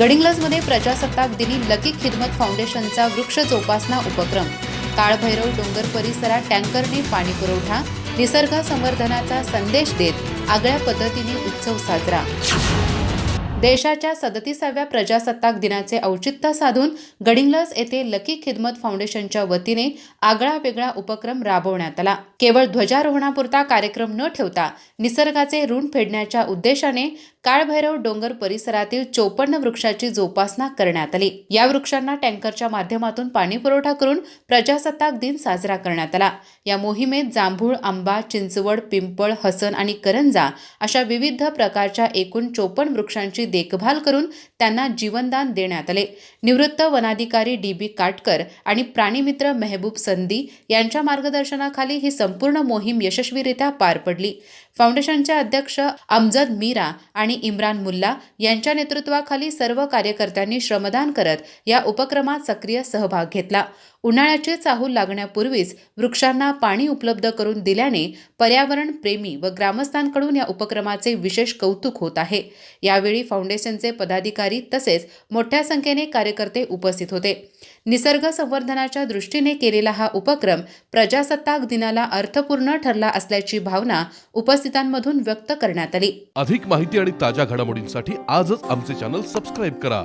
गडिंग्लजमध्ये प्रजासत्ताक दिनी लकी खिदमत फाउंडेशनचा वृक्ष जोपासना उपक्रम. काळभैरव डोंगर परिसरात टँकरने पाणी पुरवठा निसर्ग संवर्धनाचा संदेश देत आगळ्या पद्धतीने उत्सव साजरा. देशाच्या सदतीसाव्या प्रजासत्ताक दिनाचे औचित्य साधून गडिंग्लज येथे लकी खिदमत फाउंडेशनच्या वतीने आगळा वेगळा उपक्रम राबवण्यात आला. केवळ ध्वजारोहणापुरता कार्यक्रम न ठेवता निसर्गाचे ऋण फेडण्याच्या उद्देशाने काळभैरव डोंगर परिसरातील चोपन्न वृक्षाची जोपासना करण्यात आली. या वृक्षांना टँकरच्या माध्यमातून पाणी पुरवठा करून प्रजासत्ताक दिन साजरा करण्यात आला. या मोहिमेत जांभूळ आंबा चिंचवड पिंपळ हसन आणि करंजा अशा विविध प्रकारच्या एकूण चोपन्न वृक्षांची देखभाल करून त्यांना जीवनदान देण्यात आले. निवृत्त वनाधिकारी डी बी काटकर आणि प्राणीमित्र मेहबूब संदी यांच्या मार्गदर्शनाखाली ही संपूर्ण मोहीम यशस्वीरित्या पार पडली. फाउंडेशनचे अध्यक्ष अमजद मीरा आणि आणि इम्रान मुल्ला यांच्या नेतृत्वाखाली सर्व कार्यकर्त्यांनी श्रमदान करत या उपक्रमात सक्रिय सहभाग घेतला. उन्हाळ्याची चाहूल लागण्यापूर्वीच वृक्षांना पाणी उपलब्ध करून दिल्याने पर्यावरण प्रेमी व ग्रामस्थांकडून या उपक्रमाचे विशेष कौतुक होत आहे. यावेळी फाउंडेशनचे पदाधिकारी तसेच मोठ्या संख्येने कार्यकर्ते उपस्थित होते. निसर्ग संवर्धनाच्या दृष्टीने केलेला हा उपक्रम प्रजासत्ताक दिनाला अर्थपूर्ण ठरला असल्याची भावना उपस्थितांमधून व्यक्त करण्यात आली. अधिक माहिती आणि ताज्या घडामोडींसाठी आजच आमचे चॅनल सबस्क्राईब करा.